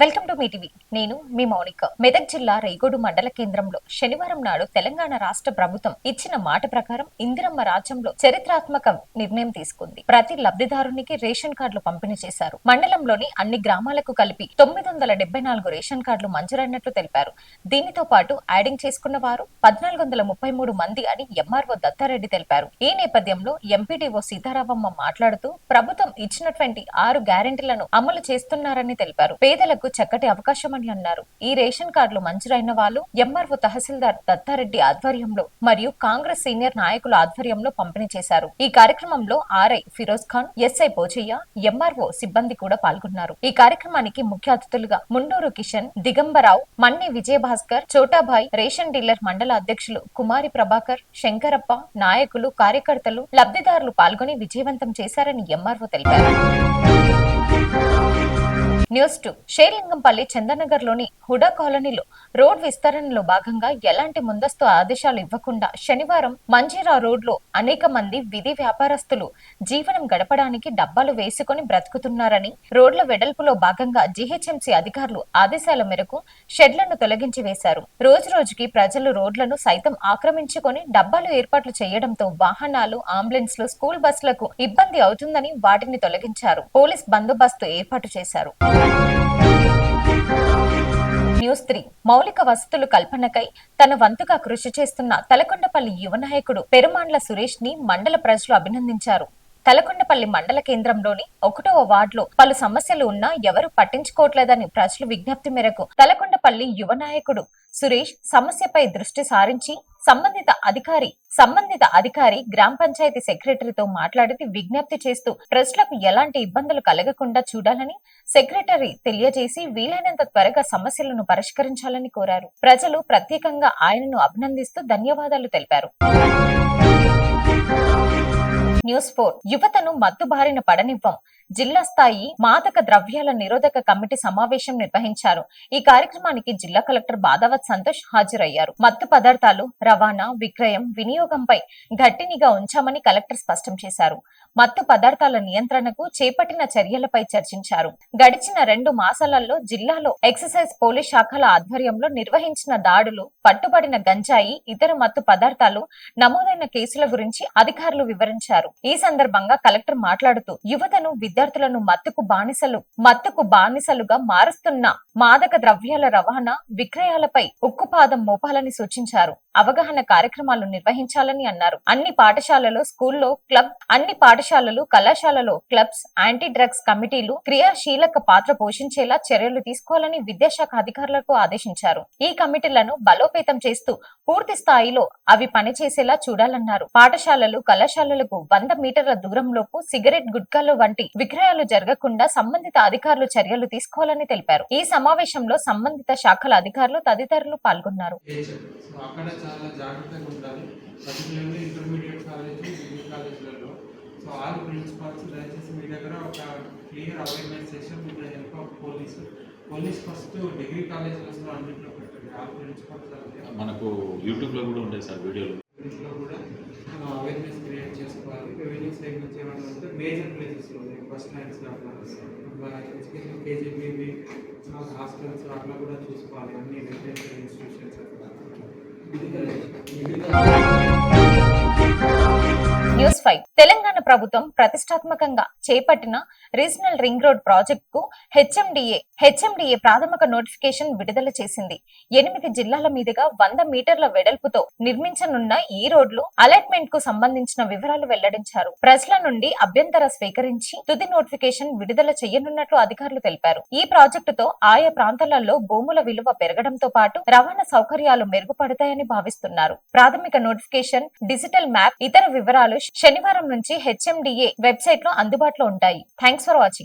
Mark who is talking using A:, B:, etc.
A: Welcome to me TV. నేను మీ మౌనిక. మెదక్ జిల్లా రైగోడు మండల కేంద్రంలో శనివారం నాడు తెలంగాణ రాష్ట్ర ప్రభుత్వం ఇచ్చిన మాట ప్రకారం ఇందిరమ్మ రాజ్యంలో చరిత్రాత్మక నిర్ణయం తీసుకుంది. ప్రతి లబ్ధిదారునికి రేషన్ కార్డులు పంపిణీ చేశారు. మండలంలోని అన్ని గ్రామాలకు కలిపి తొమ్మిది వందల డెబ్బై నాలుగు రేషన్ కార్డులు మంజూరైనట్లు తెలిపారు. దీనితో పాటు యాడింగ్ చేసుకున్న వారు పద్నాలుగు వందల ముప్పై మూడు మంది అని ఎంఆర్ఓ దత్తారెడ్డి తెలిపారు. ఈ నేపథ్యంలో ఎంపీడీఓ సీతారామమ్మ మాట్లాడుతూ ప్రభుత్వం ఇచ్చినటువంటి ఆరు గ్యారెంటీలను అమలు చేస్తున్నారని తెలిపారు. పేదలకు చక్కటి అవకాశం అని అన్నారు. ఈ రేషన్ కార్డులు మంజూరైన వాళ్ళు ఎంఆర్ఓ తహసీల్దార్ దత్తారెడ్డి ఆధ్వర్యంలో మరియు కాంగ్రెస్ సీనియర్ నాయకుల ఆధ్వర్యంలో పంపిణీ చేశారు. ఈ కార్యక్రమంలో RI Feroz Khan SI Pochaiah MRO సిబ్బంది కూడా పాల్గొన్నారు. ఈ కార్యక్రమానికి ముఖ్య అతిథులుగా ముండూరు కిషన్ దిగంబరావు మన్ని విజయభాస్కర్ చోటాభాయ్ రేషన్ డీలర్ మండల అధ్యక్షులు కుమారి ప్రభాకర్ శంకరప్ప నాయకులు కార్యకర్తలు లబ్ధిదారులు పాల్గొని విజయవంతం చేశారని ఎంఆర్ఓ తెలిపారు. News two. షేర్లింగంపల్లి చందనగర్లోని హుడా కాలనీలో రోడ్ విస్తరణలో భాగంగా ఎలాంటి ముందస్తు ఆదేశాలు ఇవ్వకుండా శనివారం మంజీరా రోడ్లో అనేక మంది విధి వ్యాపారస్తులు జీవనం గడపడానికి డబ్బాలు వేసుకొని బ్రతుకుతున్నారని రోడ్ల వెడల్పులో భాగంగా జీహెచ్ఎంసీ అధికారులు ఆదేశాల మేరకు షెడ్లను తొలగించి వేశారు. రోజు రోజుకి ప్రజలు రోడ్లను సైతం ఆక్రమించుకొని డబ్బాలు ఏర్పాట్లు చేయడంతో వాహనాలు అంబులెన్స్లు స్కూల్ బస్సులకు ఇబ్బంది అవుతుందని వాటిని తొలగించారు. పోలీస్ బందోబస్తు ఏర్పాటు చేశారు. News three. మౌలిక వసతులు కల్పనకై తన వంతుగా కృషి చేస్తున్న తలకొండపల్లి యువ నాయకుడు పెరుమాండ్ల సురేష్ని మండల ప్రజలు అభినందించారు. తలకొండపల్లి మండల కేంద్రంలోని ఒకటవ వార్డులో పలు సమస్యలు ఉన్నా ఎవరు పట్టించుకోవట్లేదని ప్రజలు విజ్ఞప్తి మేరకు తలకొండపల్లి యువ నాయకుడు సురేష్ సమస్యపై దృష్టి సారించి సంబంధిత అధికారి సంబంధిత అధికారి గ్రామ పంచాయతీ సెక్రటరీతో మాట్లాడి విజ్ఞప్తి చేస్తూ ప్రజలకు ఎలాంటి ఇబ్బందులు కలగకుండా చూడాలని సెక్రటరీ తెలియజేసి వీలైనంత త్వరగా సమస్యలను పరిష్కరించాలని కోరారు. ప్రజలు ప్రత్యేకంగా ఆయనను అభినందిస్తూ ధన్యవాదాలు తెలిపారు. News four. యువతను మత్తు బారిన పడనివ్వం. జిల్లా స్థాయి మాదక ద్రవ్యాల నిరోధక కమిటీ సమావేశం నిర్వహించారు. ఈ కార్యక్రమానికి జిల్లా కలెక్టర్ బాదావత్ సంతోష్ హాజరయ్యారు. మత్తు పదార్థాలు రవాణా విక్రయం వినియోగంపై గట్టినిగా ఉంచామని కలెక్టర్ స్పష్టం చేశారు. మత్తు పదార్థాల నియంత్రణకు చేపట్టిన చర్యలపై చర్చించారు. గడిచిన రెండు మాసాలలో జిల్లాలో ఎక్సైజ్ పోలీస్ శాఖల ఆధ్వర్యంలో నిర్వహించిన దాడులు పట్టుబడిన గంజాయి ఇతర మత్తు పదార్థాలు నమోదైన కేసుల గురించి అధికారులు వివరించారు. ఈ సందర్భంగా కలెక్టర్ మాట్లాడుతూ యువతను విద్యార్థులను మత్తుకు బానిసలు మత్తుకు బానిసలుగా మారుస్తున్న మాదక ద్రవ్యాల రవాణా విక్రయాలపై ఉక్కుపాదం మోపాలని సూచించారు. అవగాహన కార్యక్రమాలు నిర్వహించాలని అన్నారు. అన్ని పాఠశాలలో స్కూల్లో క్లబ్ అన్ని పాఠశాలలు కళాశాలలో క్లబ్స్ యాంటీ డ్రగ్స్ కమిటీలు క్రియాశీలక పాత్ర పోషించేలా చర్యలు తీసుకోవాలని విద్యాశాఖ అధికారులకు ఆదేశించారు. ఈ కమిటీలను బలోపేతం చేస్తూ పూర్తి స్థాయిలో అవి పనిచేసేలా చూడాలన్నారు. పాఠశాలలు కళాశాలలకు వంద మీటర్ల దూరంలోపు సిగరెట్ గుట్కాలు వంటి విక్రయాలు జరగకుండా సంబంధిత అధికారులు చర్యలు తీసుకోవాలని తెలిపారు. ఈ సమావేశంలో సంబంధిత శాఖల అధికారులు తదితరులు పాల్గొన్నారు.
B: నేచర్ సో అక్కడ చాలా జాగ్రత్తగా ఉండాలి. పర్టికులర్లీ ఇంటర్మీడియట్ కాలేజ్ డిగ్రీ కాలేజ్లలో. సో ఆల్ ప్రిన్సిపాల్స్ దయచేసి మీ దగ్గర ఒక clear awareness session with the help of police. Police first degree కాలేజెస్లో అన్నింటిలో పెట్టండి. ఆల్ ప్రిన్సిపాల్స్
C: మనకు యూట్యూబ్లో కూడా ఉంటాయి సార్ వీడియోలు.
B: ఇంట్లో కూడా. సైడ్ నుంచి ఏమైనా ఉంటే మేజర్ ప్లేసెస్లో బస్ స్టాండ్స్ అట్లా ఎడ్యుకేషన్ కేజీబీబీ హాస్టల్స్ అట్లా కూడా చూసుకోవాలి అన్ని రెసిడెన్షియల్ ఇన్స్టిట్యూషన్స్ అట్లా
A: ఫైవ్. తెలంగాణ ప్రభుత్వం ప్రతిష్టాత్మకంగా చేపట్టిన రీజనల్ రింగ్ రోడ్ ప్రాజెక్ట్కు హెచ్ఎండిఏ హెచ్ఎండిఏ ప్రాథమిక నోటిఫికేషన్ విడుదల చేసింది. ఎనిమిది జిల్లాల మీదుగా వంద మీటర్ల వెడల్పుతో నిర్మించనున్న ఈ రోడ్లు అలాట్మెంట్కు సంబంధించిన వివరాలు వెల్లడించారు. ప్రజల నుండి అభ్యంతర స్వీకరించి తుది నోటిఫికేషన్ విడుదల చేయనున్నట్లు అధికారులు తెలిపారు. ఈ ప్రాజెక్టుతో ఆయా ప్రాంతాలలో భూముల విలువ పెరగడంతో పాటు రవాణా సౌకర్యాలు మెరుగుపడతాయని భావిస్తున్నారు. ప్రాథమిక నోటిఫికేషన్ డిజిటల్ మ్యాప్ ఇతర వివరాలు శనివారం నుంచి హెచ్ఎండిఏ వెబ్సైట్లో అందుబాటులో ఉంటాయి. Thanks for watching.